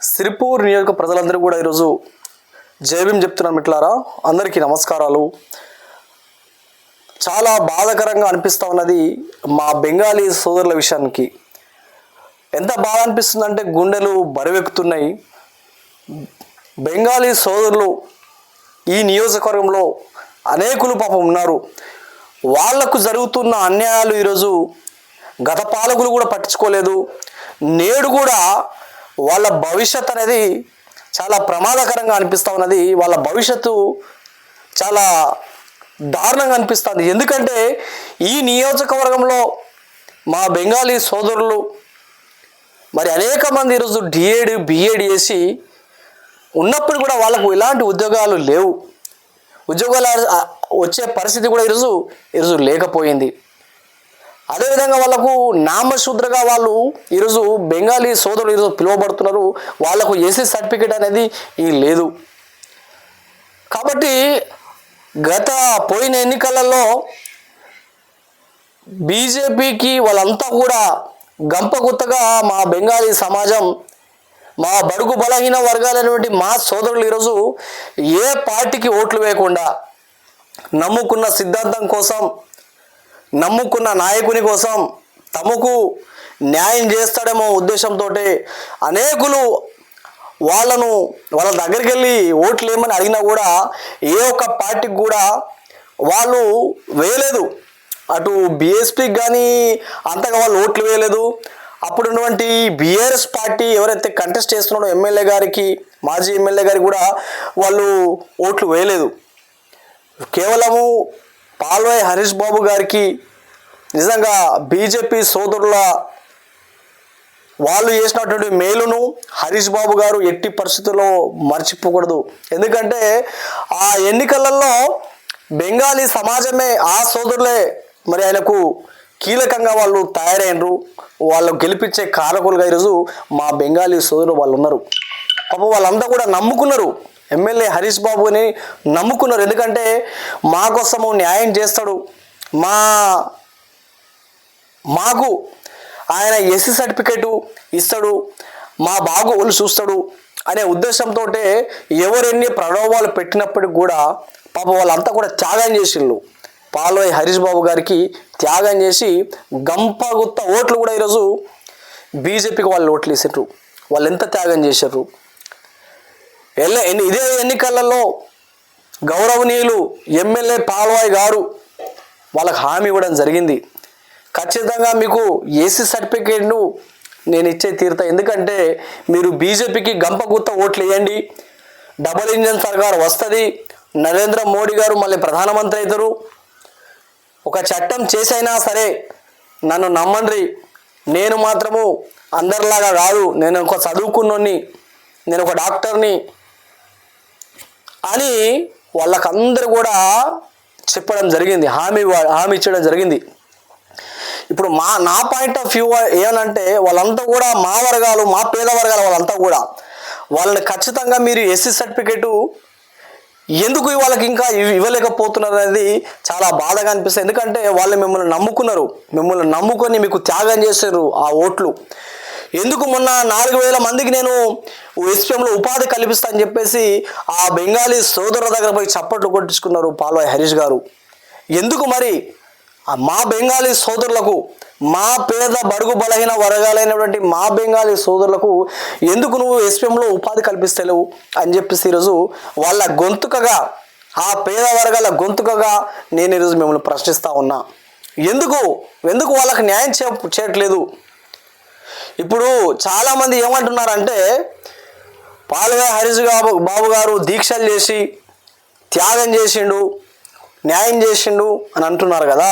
సిరిపూర్ నియోజక ప్రజలందరూ కూడా ఈరోజు జైభీం చెప్తున్నాను మిట్లారా. అందరికీ నమస్కారాలు. చాలా బాధాకరంగా అనిపిస్తూ ఉన్నది మా బెంగాలీ సోదరుల విషయానికి. ఎంత బాధ అనిపిస్తుందంటే గుండెలు బరువెక్కుతున్నాయి. బెంగాలీ సోదరులు ఈ నియోజకవర్గంలో అనేకులు పాపం ఉన్నారు. వాళ్ళకు జరుగుతున్న అన్యాయాలు ఈరోజు గత పాలకులు కూడా పట్టించుకోలేదు. నేడు కూడా వాళ్ళ భవిష్యత్ అనేది చాలా ప్రమాదకరంగా అనిపిస్తూ ఉన్నది. వాళ్ళ భవిష్యత్తు చాలా దారుణంగా అనిపిస్తుంది. ఎందుకంటే ఈ నియోజకవర్గంలో మా బెంగాలీ సోదరులు మరి అనేక మంది ఈరోజు డిఏడ్ బిఏడ్ చేసి ఉన్నప్పుడు కూడా వాళ్ళకు ఎలాంటి ఉద్యోగాలు లేవు. ఉద్యోగాలు వచ్చే పరిస్థితి కూడా ఈరోజు ఈరోజు లేకపోయింది. అదేవిధంగా వాళ్ళకు నామశూద్రగా వాళ్ళు ఈరోజు బెంగాలీ సోదరులు ఈరోజు పిలువబడుతున్నారు. వాళ్ళకు ఎస్సీ సర్టిఫికేట్ అనేది ఈ లేదు. కాబట్టి గత పోయిన ఎన్నికలలో బీజేపీకి వాళ్ళంతా కూడా గంపగుత్తగా మా బెంగాలీ సమాజం మా బడుగు బలహీన వర్గాలైనటువంటి మా సోదరులు ఈరోజు ఏ పార్టీకి ఓట్లు వేయకుండా నమ్ముకున్న సిద్ధాంతం కోసం నమ్ముకున్న నాయకుని కోసం తమకు న్యాయం చేస్తాడేమో ఉద్దేశంతో అనేకులు వాళ్ళను వాళ్ళ దగ్గరికి వెళ్ళి ఓట్లు ఏమని అడిగినా కూడా ఏ ఒక్క పార్టీకి కూడా వాళ్ళు వేయలేదు. అటు బీఎస్పీకి కానీ అంతగా వాళ్ళు ఓట్లు వేయలేదు. అప్పుడు ఉన్నటువంటి బీఆర్ఎస్ పార్టీ ఎవరైతే కంటెస్ట్ చేస్తున్నాడో ఎమ్మెల్యే గారికి మాజీ ఎమ్మెల్యే గారికి కూడా వాళ్ళు ఓట్లు వేయలేదు. కేవలము పాల్వాయి హరీష్ బాబు గారికి నిజంగా బీజేపీ సోదరుల వాళ్ళు చేసినటువంటి మేలును హరీష్ బాబు గారు ఎట్టి పరిస్థితుల్లో మర్చిపోకూడదు. ఎందుకంటే ఆ ఎన్నికలలో బెంగాలీ సమాజమే ఆ సోదరులే మరి ఆయనకు కీలకంగా వాళ్ళు తయారైనరు. వాళ్ళు గెలిపించే కారకులుగా ఈరోజు మా బెంగాలీ సోదరులు వాళ్ళు ఉన్నారు. పాప వాళ్ళంతా కూడా నమ్ముకున్నారు. ఎమ్మెల్యే హరీష్ బాబుని నమ్ముకున్నారు. ఎందుకంటే మా కోసము న్యాయం చేస్తాడు. మా మాకు ఆయన ఎస్సీ సర్టిఫికేటు ఇస్తాడు. మా బాగోగులు చూస్తాడు అనే ఉద్దేశంతో ఎవరెన్ని ప్రలోభాలు పెట్టినప్పటికి కూడా పాప వాళ్ళంతా కూడా త్యాగం చేసిండ్రు పాల్వై హరీష్ బాబు గారికి త్యాగం చేసి గంపగుత్త ఓట్లు కూడా ఈరోజు బీజేపీకి వాళ్ళు ఓట్లు వేసిండ్రు. వాళ్ళు ఎంత త్యాగం చేశారు ఎల్ల ఎన్ని ఇదే ఎన్నికలలో గౌరవనీయులు ఎమ్మెల్యే పాల్వాయ్ గారు వాళ్ళకి హామీ ఇవ్వడం జరిగింది. ఖచ్చితంగా మీకు ఏసీ సర్టిఫికేట్ను నేను ఇచ్చే తీరుతా. ఎందుకంటే మీరు బీజేపీకి గంపగుత్త ఓట్లు వేయండి. డబుల్ ఇంజన్ సర్కార్ వస్తుంది. నరేంద్ర మోడీ గారు మళ్ళీ ప్రధానమంత్రి అవుతారు. ఒక చట్టం చేసైనా సరే నన్ను నమ్మండి నేను మాత్రము అందరిలాగా కాదు. నేను ఒక చదువుకున్నోని నేను ఒక డాక్టర్ని అని వాళ్ళకందరూ కూడా చెప్పడం జరిగింది. హామీ హామీ ఇచ్చడం జరిగింది. ఇప్పుడు మా నా పాయింట్ ఆఫ్ వ్యూ ఏమనంటే వాళ్ళంతా కూడా మా వర్గాలు మా పేద వర్గాల వాళ్ళంతా కూడా వాళ్ళని ఖచ్చితంగా మీరు ఎస్సీ సర్టిఫికేటు ఎందుకు వాళ్ళకి ఇంకా ఇవ్వలేకపోతున్నారు అనేది చాలా బాధగా అనిపిస్తుంది. ఎందుకంటే వాళ్ళు మిమ్మల్ని నమ్ముకున్నారు. మిమ్మల్ని నమ్ముకొని మీకు త్యాగం చేశారు ఆ ఓట్లు. ఎందుకు మొన్న నాలుగు వేల మందికి నేను ఎస్పీఎంలో ఉపాధి కల్పిస్తా అని చెప్పేసి ఆ బెంగాలీ సోదరుల దగ్గర పోయి చప్పట్లు కొట్టించుకున్నారు పాల్వాయి హరీష్ గారు. ఎందుకు మరి? మా బెంగాలీ సోదరులకు మా పేద బడుగు బలహీన వర్గాలైనటువంటి మా బెంగాలీ సోదరులకు ఎందుకు నువ్వు ఎస్పీఎంలో ఉపాధి కల్పిస్తలేవు అని చెప్పేసి ఈరోజు వాళ్ళ గొంతుకగా ఆ పేద వర్గాల గొంతుకగా నేను ఈరోజు మిమ్మల్ని ప్రశ్నిస్తా ఉన్నా. ఎందుకు? ఎందుకు వాళ్ళకి న్యాయం చేయట్లేదు? ఇప్పుడు చాలామంది ఏమంటున్నారంటే పాలుగా హరీష్ బాబు బాబు గారు దీక్షలు చేసి త్యాగం చేసిండు న్యాయం చేసిండు అని అంటున్నారు కదా.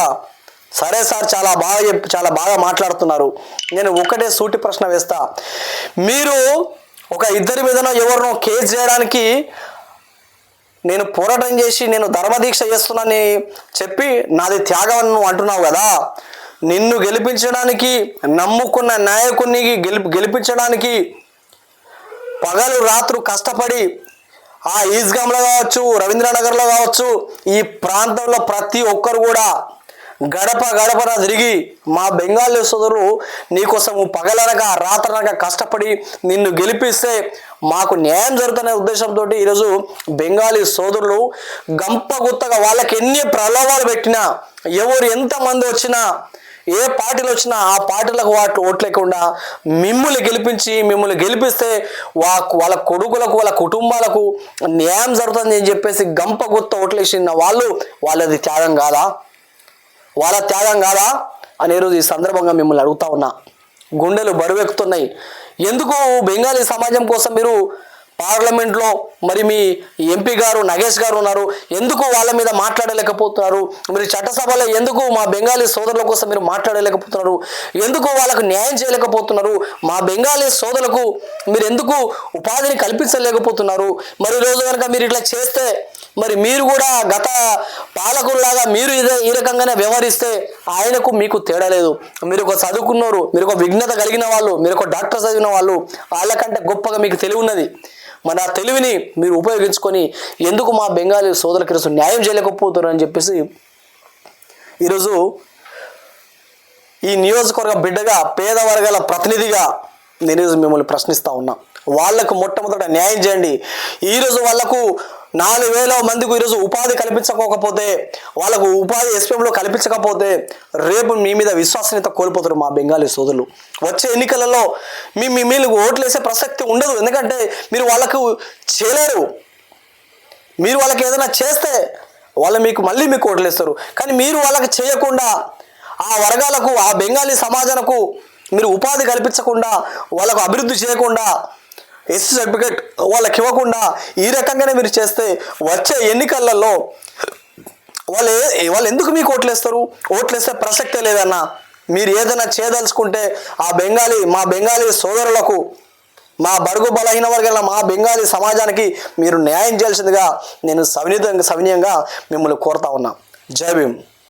సరే సార్ చాలా బాగా చెప్పి చాలా బాగా మాట్లాడుతున్నారు. నేను ఒకటే సూటి ప్రశ్న వేస్తా. మీరు ఒక ఇద్దరి మీదనో ఎవరినో కేసు చేయడానికి నేను పోరాటం చేసి నేను ధర్మదీక్ష చేస్తున్నానని చెప్పి నాది త్యాగం అంటున్నావు కదా. నిన్ను గెలిపించడానికి నమ్ముకున్న నాయకుని గెలిపి గెలిపించడానికి పగలు రాత్రు కష్టపడి ఆ ఈజ్గాంలో కావచ్చు రవీంద్రనగర్లో కావచ్చు ఈ ప్రాంతంలో ప్రతి ఒక్కరు కూడా గడప గడపన తిరిగి మా బెంగాలీ సోదరులు నీకోసం పగలనక రాత్రనక కష్టపడి నిన్ను గెలిపిస్తే మాకు న్యాయం జరుగుతున్న ఉద్దేశంతో ఈరోజు బెంగాలీ సోదరులు గంప గుత్తగా వాళ్ళకి ఎన్ని ప్రలోభాలు పెట్టినా ఎవరు ఎంతమంది వచ్చినా ఏ పార్టీలు వచ్చినా ఆ పార్టీలకు వాటి ఓట్లేకుండా మిమ్మల్ని గెలిపించి మిమ్మల్ని గెలిపిస్తే వా వాళ్ళ కొడుకులకు వాళ్ళ కుటుంబాలకు న్యాయం జరుగుతుంది అని చెప్పేసి గంప గుత్త ఓట్లేసిన వాళ్ళు వాళ్ళది త్యాగం కాదా? వాళ్ళ త్యాగం కాదా? అని ఈరోజు ఈ సందర్భంగా మిమ్మల్ని అడుగుతా ఉన్నా. గుండెలు బరువెక్కుతున్నాయి. ఎందుకు బెంగాలీ సమాజం కోసం మీరు పార్లమెంట్లో మరి మీ ఎంపీ గారు నగేష్ గారు ఉన్నారు. ఎందుకు వాళ్ళ మీద మాట్లాడలేకపోతున్నారు? మీరు చట్టసభలో ఎందుకు మా బెంగాలీ సోదరుల కోసం మీరు మాట్లాడలేకపోతున్నారు? ఎందుకు వాళ్ళకు న్యాయం చేయలేకపోతున్నారు? మా బెంగాలీ సోదరులకు మీరు ఎందుకు ఉపాధిని కల్పించలేకపోతున్నారు? మరి రోజు కనుక మీరు ఇట్లా చేస్తే మరి మీరు కూడా గత పాలకుల్లాగా మీరు ఇదే ఈ రకంగానే వ్యవహరిస్తే ఆయనకు మీకు తేడా లేదు. మీరు ఒక చదువుకున్నారు మీరు ఒక విఘ్నత కలిగిన వాళ్ళు మీరు ఒక డాక్టర్ చదివిన వాళ్ళు వాళ్ళకంటే గొప్పగా మీకు తెలివి ఉన్నది. మన తెలివిని మీరు ఉపయోగించుకొని ఎందుకు మా బెంగాలీ సోదరులకి ఈరోజు న్యాయం చేయలేకపోతున్నారు అని చెప్పేసి ఈరోజు ఈ నియోజకవర్గ బిడ్డగా పేద వర్గాల ప్రతినిధిగా నేను మిమ్మల్ని ప్రశ్నిస్తూ ఉన్నా. వాళ్ళకు మొట్టమొదట న్యాయం చేయండి. ఈరోజు వాళ్ళకు నాలుగు వేల మందికి ఈరోజు ఉపాధి కల్పించకపోతే వాళ్ళకు ఉపాధి ఎస్పీఎంలో కల్పించకపోతే రేపు మీ మీద విశ్వసనీయత కోల్పోతారు మా బెంగాలీ సోదరులు. వచ్చే ఎన్నికలలో మీ మీ మీరు ఓట్లు వేసే ప్రసక్తి ఉండదు. ఎందుకంటే మీరు వాళ్ళకు చేయలేరు. మీరు వాళ్ళకి ఏదైనా చేస్తే వాళ్ళు మీకు మళ్ళీ మీకు ఓట్లేస్తారు. కానీ మీరు వాళ్ళకి చేయకుండా ఆ వర్గాలకు ఆ బెంగాలీ సమాజాలకు మీరు ఉపాధి కల్పించకుండా వాళ్ళకు అభివృద్ధి చేయకుండా ఎస్సీ సర్టిఫికేట్ వాళ్ళకి ఇవ్వకుండా ఈ రకంగానే మీరు చేస్తే వచ్చే ఎన్నికలలో వాళ్ళు వాళ్ళు ఎందుకు మీకు ఓట్లేస్తారు? ఓట్లేస్తే ప్రసక్తే లేదన్నా. మీరు ఏదైనా చేయదలుచుకుంటే ఆ బెంగాలీ మా బెంగాలీ సోదరులకు మా బడుగు బలహీన వర్గాల మా బెంగాలీ సమాజానికి మీరు న్యాయం చేయాల్సిందిగా నేను సవినీతంగా సవినీయంగా మిమ్మల్ని కోరుతా ఉన్నా. జై భీమ్.